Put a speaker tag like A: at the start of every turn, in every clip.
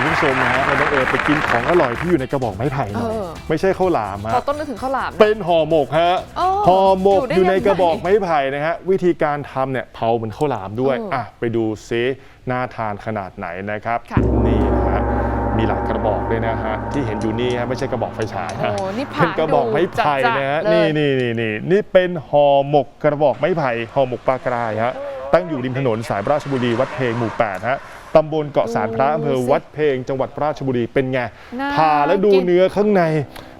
A: คุณผู้ชมนะฮะเราต้องเออไปกินของอร่อยที่อยู่ในกระบอกไม้ไผ่หน่อย
B: เออ
A: ไม่ใช่ข้าวหลาม
B: พอ
A: ฮะ
B: ต้นนึกถึงข้าวหลามนะ
A: เป็นห่อหมกฮะ
B: อ๋อ
A: ห่อหมก
B: อยู่ได้
A: อยู่ใน
B: ยังไง
A: กระบอกไม้ไผ่นะฮะวิธีการทำเนี่ยเผาเหมือนข้าวหลามด้วย
B: เอออ่
A: อะไปดูซิน่าทานขนาดไหนนะครับ
B: ค่ะ
A: นี่นะฮะมีหลายกระบอกเลยนะฮะที่เห็นอยู่นี่ฮะไม่ใช่กระบอกไฟฉายฮะ
B: โอ้นี่ผ่า
A: เป็นกระบอกไม้ไผ่
B: ดูจัดๆ
A: นะฮะ
B: เลย
A: นี่นี่นี่นี่นี่เป็นห่อหมกกระบอกไม้ไผ่ห่อหมกปลากรายฮะตั้งอยู่ริมถนนสายราชบุรีวัดเพลงหมู่8ฮะ ตำบลเกาะสารพระอำเภอวัดเพลงจังหวัดราชบุรีเป็นไง
B: น่า
A: ผ่าแล้วดู
B: กิน
A: เนื้อข้างใน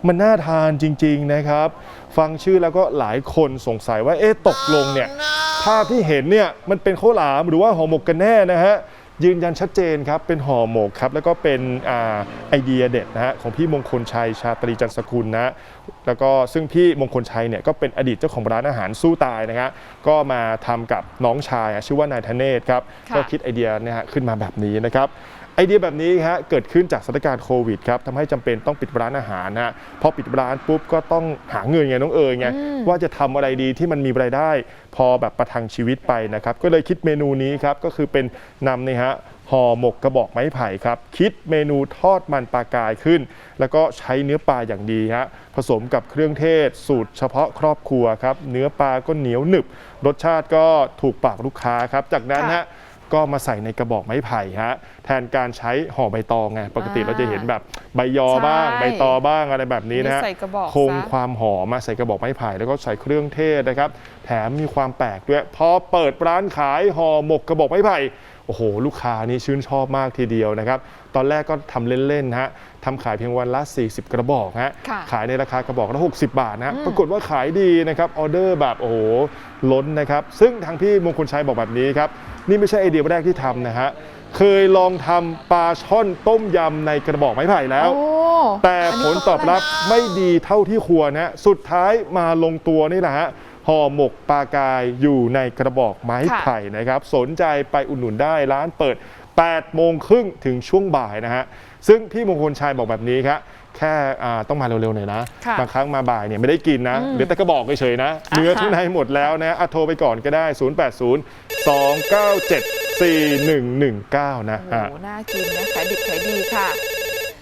A: มันน่าทานจริง ๆนะครับ ฟังชื่อแล้วก็หลายคนสงสัยว่าเอ๊ะตกลงเนี่ยภาพที่เห็นเนี่ยมันเป็นข้าวหลามหรือว่าห่อหมกกันแน่นะฮะ ยืนยันชัดเจนครับเป็นห่อหมกครับแล้วก็เป็นอไอเดียเด็ดนะฮะของพี่มงคลชัยชาตรีจันสกุลนะแล้วก็ซึ่งพี่มงคลชัยเนี่ยก็เป็นอดีตเจ้าของร้านอาหารสู้ตายนะฮะก็มาทำกับน้องชายชื่อว่านายธเนศครับก็คิดไอเดียเนี่ยฮะขึ้นมาแบบนี้นะครับ ไอเดียแบบนี้ฮะเกิดขึ้นจากสถานการณ์โควิดครับทำให้จำเป็นต้องปิดร้านอาหารนะฮะพอปิดร้านปุ๊บก็ต้องหาเงินไงน้องเอ๋ยไง
B: อืม
A: ว่าจะทำอะไรดีที่มันมีรายได้ พอแบบประทังชีวิตไปนะครับ ก็เลยคิดเมนูนี้ครับก็คือเป็นนำนี่ฮะห่อหมกกระบอกไม้ไผ่ครับ คิดเมนูทอดมันปลากายขึ้น แล้วก็ใช้เนื้อปลาอย่างดีฮะผสมกับเครื่องเทศ สูตรเฉพาะครอบครัวครับเนื้อปลาก็เหนียวหนึบ รสชาติก็ถูกปากลูกค้าครับจากนั้นฮะ ก็มาใส่ในกระบอกไม้ไผ่ฮะแทนการใช้ห่อใบตองไงปกติ
B: อ่า
A: เราจะเห็นแบบใบยอบ้าง
B: ใช่
A: ใบตอบ้างอะไรแบบนี้นะฮะ
B: ใส่กระบอก
A: คง
B: ซะ
A: ความหอมมาใส่กระบอกไม้ไผ่แล้วก็ใส่เครื่องเทศนะครับ แถมมีความแปลกด้วยพอเปิดร้านขายห่อหมกกระบอกไม้ไผ่โอ้โห ลูกค้านี่ชื่นชอบมากทีเดียวนะครับ ตอนแรกก็ทำเล่นๆฮะทำขายเพียงวันละ 40 กระบอกฮะ
B: ค่ะ
A: ขายในราคากระบอกละ60 บาทนะฮะ
B: อืม
A: ปรากฏว่าขายดีนะครับออเดอร์แบบโอ้โหล้นนะครับ ซึ่งทางพี่มงคลชัยบอกแบบนี้ครับ นี่ไม่ใช่ไอเดียแรกที่ทำนะฮะเคยลองทำปลาช่อนต้มยำในกระบอกไม้ไผ่แล้ว
B: โอ้
A: แต่ผลตอบรับไม่ดีเท่าที่ควรนะสุดท้ายมาลงตัวนี่แหละฮะ ห่อหมกปลากายอยู่ในกระบอกไม้ไผ่นะครับ สนใจไปอุดหนุนได้ร้านเปิด 8 โมงครึ่งถึงช่วงบ่ายนะฮะ ซึ่งพี่มงคลชัยบอกแบบนี้ครับแค่อ่าต้องมาเร็วๆหน่อยนะ
B: ค่ะ
A: บางครั้งมาบ่ายเนี่ยไม่ได้กินนะ
B: อืม
A: เหลือแต่กระบอกเฉยๆนะเนื้อข้างในหมดแล้วนะอะโทรไปก่อนก็ได้ 080 297 4119 นะ
B: โอ้
A: ฮะ
B: โหน่ากินนะขายดิบขายดีค่ะ